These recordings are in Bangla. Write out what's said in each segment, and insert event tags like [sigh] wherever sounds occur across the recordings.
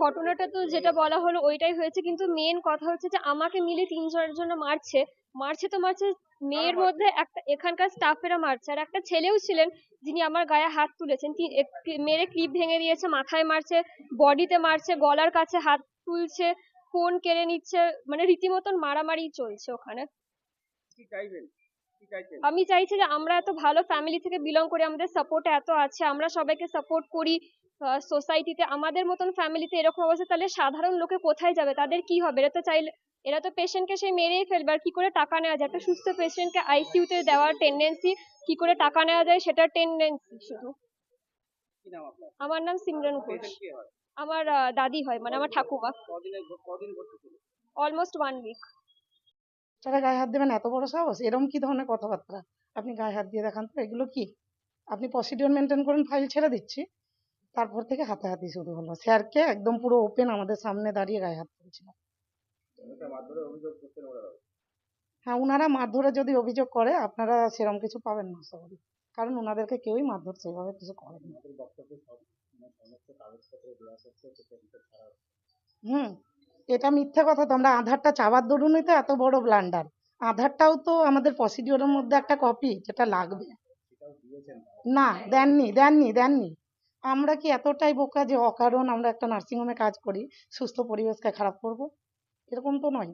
ঘটনাটা তো যেটা বলা হলো ওইটাই হয়েছে কিন্তু মেন কথা হচ্ছে যে আমাকে মিলে তিনজনের জন্য মারছে। মারছে তো মারছে মেয়ের মধ্যে একটা এখানকার স্টাফেরা মারছে। আর একটা ছেলেও ছিলেন যিনি আমার গায়ে হাত তুলেছেন। মেরে ক্লিপ ভেঙে দিয়েছে মাথায় মারছে বডিতে মারছে গলার কাছে হাত তুলছে ফোন কেড়ে নিচ্ছে মানে রীতিমতন মারামারি চলছে ওখানে। কি চাইবেন? আমি চাইছি যে আমরা এত ভালো ফ্যামিলি থেকে বিলং করি আমাদের সাপোর্ট এত আছে আমরা সবাইকে সাপোর্ট করি। সোসাইটিতে আমাদের মতন ফ্যামিলিতে এরকম অবস্থা তাহলে সাধারণ লোকে কোথায় যাবে? তাদের কি হবে? এরা তো চাইলে এরা তো পেশেন্টকে সেই মেরেই ফেলবে আর কি করে টাকা নেওয়া যায়? একটা সুস্থ পেশেন্টকে আইসিইউতে দেওয়ার টেন্ডেন্সি কি করে টাকা নেওয়া যায় সেটার টেন্ডেন্সি শুধু। আমার নাম সিমরন ঘোষ। আমার আহ, দাদি হয় মানে আমার ঠাকুমা। অলমোস্ট ওয়ান উইক বাচ্চারা গায়ে হাত দেবেন এত বড় সাহস? এরকম কি ধরনের কথাবার্তা? আপনি গায়ে হাত দিয়ে দেখান তো এগুলো কি? আপনি প্রসিডিওর মেনটেন করুন ফাইল ছেড়ে দিচ্ছি। তারপর থেকে হাতাহাতি শুরু হলো। স্যারকে একদম পুরো ওপেন আমাদের সামনে দাঁড়িয়ে গায়ে হাত ওরা হ্যাঁ ওনারা মারধরে যদি অভিযোগ করে আপনারা সেরকম কিছু পাবেন না করি কারণ ওনাদেরকে কেউই মারধর সেভাবে কিছু করেন। না হুম এটা মিথ্যে কথা তো। আমরা আধারটা চাওয়ার দরুনই তো এত বড় ব্লান্ডার আধারটাও তো আমাদের প্রসিডিওরের মধ্যে একটা কপি যেটা লাগবে। না দেননি দেননি দেননি। আমরা কি এতটাই বোকা যে অকারণ আমরা একটা নার্সিংহোমে কাজ করি, সুস্থ পরিবেশকে খারাপ করব? এরকম তো নয়।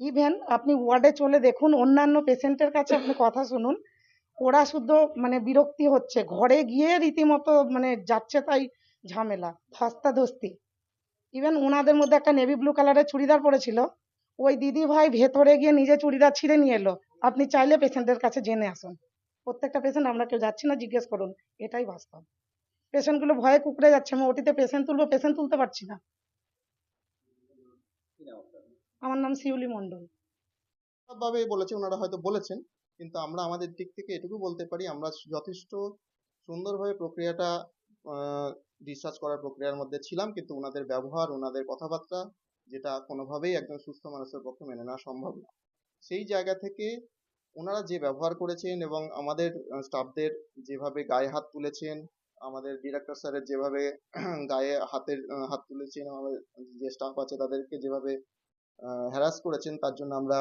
ইভেন আপনি ওয়ার্ডে চলে দেখুন, অন্যান্য পেশেন্টের কাছে আপনি কথা শুনুন, ওরা শুদ্ধ মানে বিরক্তি হচ্ছে। ঘরে গিয়ে রীতিমতো মানে যাচ্ছে তাই ঝামেলা, ধস্তাধস্তি। ইভেন ওনাদের মধ্যে একটা নেভি ব্লু কালারের চুড়িদার পরেছিল, ওই দিদি ভাই ভেতরে গিয়ে নিজে চুড়িদার ছিঁড়ে নিয়ে এলো। আপনি চাইলে পেশেন্টের কাছে জেনে আসুন। প্রত্যেকটা পেশেন্ট আমরা কেউ যাচ্ছি না, জিজ্ঞেস করুন, এটাই বাস্তব। পেশেন্টগুলো ভয়ে কুকড়ে যাচ্ছে, আমি ওটিতে পেশেন্ট তুলবো, পেশেন্ট তুলতে পারছি না। আমার নাম শিউলি মণ্ডল। ভাবে বলেছে, ওনারা হয়তো বলেছেন, কিন্তু আমরা আমাদের দিক থেকে এটুকু বলতে পারি, আমরা যথেষ্ট সুন্দরভাবে প্রক্রিয়াটা ডিসচার্জ করার প্রক্রিয়ার মধ্যে ছিলাম, কিন্তু ওনাদের ব্যবহার, ওনাদের কথাবার্তা যেটা কোনোভাবেই একজন সুস্থ মানুষের পক্ষে মেনে নেওয়া সম্ভব না। সেই জায়গা থেকে ওনারা যে ব্যবহার করেছেন এবং আমাদের স্টাফদের যেভাবে গায়ে হাত তুলেছেন আমাদের ডিরেক্টর স্যারের যেভাবে [clears throat] গায়ে হাতের হাত তুলেছেন, আমাদের যে স্টাফ আছে তাদেরকে যেভাবে হ্যারাস করেছেন, তার জন্য আমরা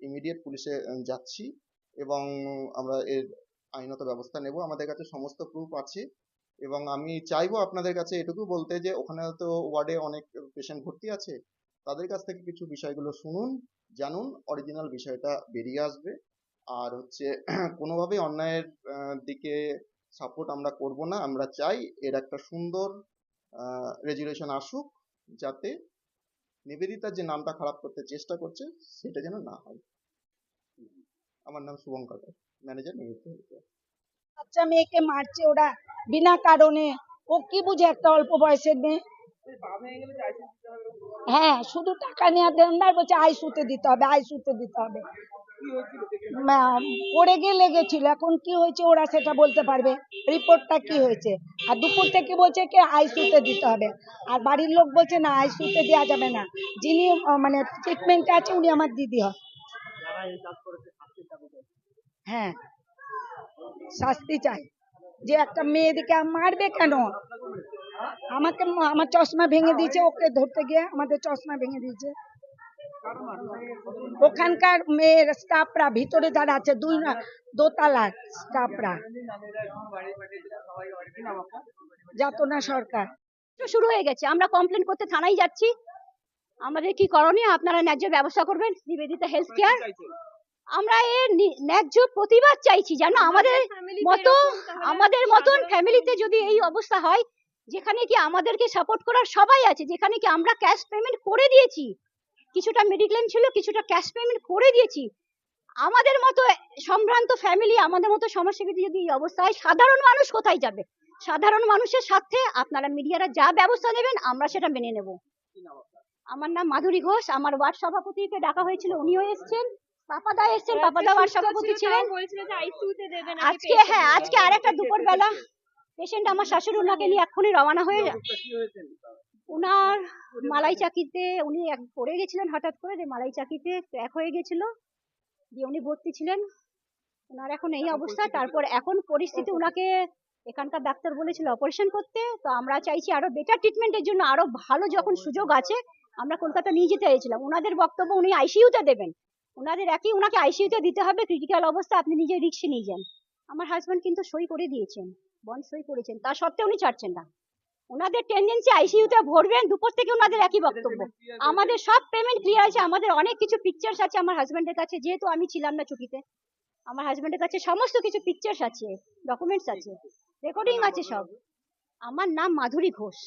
ইমিডিয়েট পুলিশে যাচ্ছি এবং আমরা এর আইনত ব্যবস্থা নেব। আমাদের কাছে সমস্ত প্রুফ আছে এবং আমি চাইব আপনাদের কাছে এটুকু বলতে যে ওখানে তো ওয়ার্ডে অনেক পেশেন্ট ভর্তি আছে। তাদের কাছ থেকে কিছু বিষয়গুলো শুনুন, জানুন অরিজিনাল বিষয়টা বেরিয়ে আসবে। আর হচ্ছে [clears throat] কোনোভাবেই অন্যায়ের দিকে সাপোর্ট আমরা করব না, আমরা চাই এর একটা সুন্দর রেজুলেশন আসুক, যাতে নিবেদিতার যে নামটা খারাপ করতে চেষ্টা করছে, সেটা যেন না হয়। আমার নাম শুভঙ্কর ম্যানেজার নিবেদিতা। বাচ্চা মেয়েকে মারছে ওরা বিনা কারণে, ও কি বুঝে একটা অল্প বয়সের মেয়ে? হ্যাঁ শুধু টাকা নেওয়ার ধান্দার বলছে আই শুতে দিতে হবে আই শুতে দিতে হবে। পড়ে গিয়ে লেগেছিল। এখন কি হয়েছে ওরা সেটা বলতে পারবে। রিপোর্টটা কি হয়েছে? আর দুপুর থেকে বলছে কি আইসিউতে দিতে হবে। আর বাড়ির লোক বলছে, না আইসিউতে দেওয়া যাবে না। যিনি মানে ট্রিটমেন্টে আছে, উনি আমার দিদি হয়। হ্যাঁ। শাস্তি চাই। যে একটা মেয়েদিকে মারবে কেন? আমাকে, আমার চশমা ভেঙে দিয়েছে, ওকে ধরতে গিয়ে আমাদের চশমা ভেঙে দিয়েছে। ওখানকার মেয়ের স্টাফরা ভিতরে যারা আছে দুই না দোতলার স্টাফরা যাতনা সরকার। শুরু হয়ে গেছে। আমরা কমপ্লেন করতে থানায় যাচ্ছি। আমাদের কি করণীয়? আপনারা ন্যায্য ব্যবস্থা করবেন? নিবেদিতা হেলথ কেয়ার আমরা এর নি- ন্যায্য প্রতিবাদ চাইছি যেন আমাদের মতো আমাদের মতন ফ্যামিলিতে যদি এই অবস্থা হয় যেখানে কি আমাদেরকে সাপোর্ট করার সবাই আছে যেখানে কি আমরা ক্যাশ পেমেন্ট করে দিয়েছি কিছুটা মেডিক্লেম ছিল কিছুটা ক্যাশ পেমেন্ট করে দিয়েছি। আমাদের মতো সম্ভ্রান্ত ফ্যামিলি আমাদের মতো সমস্যাবিধি যদি এই অবস্থা হয় সাধারণ মানুষ কোথায় যাবে? সাধারণ মানুষের সাথে আপনারা মিডিয়ারা যা ব্যবস্থা নেবেন আমরা সেটা মেনে নেব। আমার নাম মাধুরী ঘোষ আমার ওয়ার্ড সভাপতিকে ডাকা হয়েছিল উনিও এসেছেন। পাপাদা এসেছেন পাপাদা ওয়ার্ড সভাপতি ছিলেন। বলছিল যে আইসিইউতে দেবে আজকে হ্যাঁ আজকে আরেকটা দুপুর বেলা পেশেন্ট আমার শাশুড়ি ওনাকে নিয়ে এক্ষুনি রওনা হয়ে হয়েছেন উনার মালাই চাকিতে উনি এক- পড়ে গেছিলেন হঠাৎ করে যে মালাই চাকিতে ক্র্যাক হয়ে গেছিল দিয়ে উনি ভর্তি ছিলেন। ওনার এখন এই অবস্থা তারপর এখন পরিস্থিতি উনাকে এখানকার ডাক্তার বলেছিল অপারেশন করতে তো আমরা চাইছি আরও বেটার ট্রিটমেন্টের জন্য আরও ভালো যখন সুযোগ আছে আমরা কলকাতা নিয়ে যেতে চাইছিলাম। ওনাদের বক্তব্য উনি আইসিইউতে দেবেন। ওনাদের একই ওনাকে আইসিইউতে দিতে হবে ক্রিটিক্যাল অবস্থা আপনি নিজে রিক্সে নিয়ে যান। আমার হাজবেন্ড কিন্তু সই করে দিয়েছেন বন্ড সই করেছেন তা সত্ত্বেও উনি ছাড়ছেন না। ওনাদের টেন্ডেন্সি আইসিইউতে ভরবেন দুপুর থেকে ওনাদের একই বক্তব্য। আমাদের সব পেমেন্ট ক্লিয়ার আছে আমাদের অনেক কিছু পিকচার্স আছে আমার হাজব্যান্ডের কাছে যেহেতু আমি ছিলাম না ছুটিতে। আমার হাজবেন্ডের কাছে সমস্ত কিছু পিকচার্স আছে ডকুমেন্টস আছে রেকর্ডিং আছে সব। আমার নাম মাধুরী ঘোষ।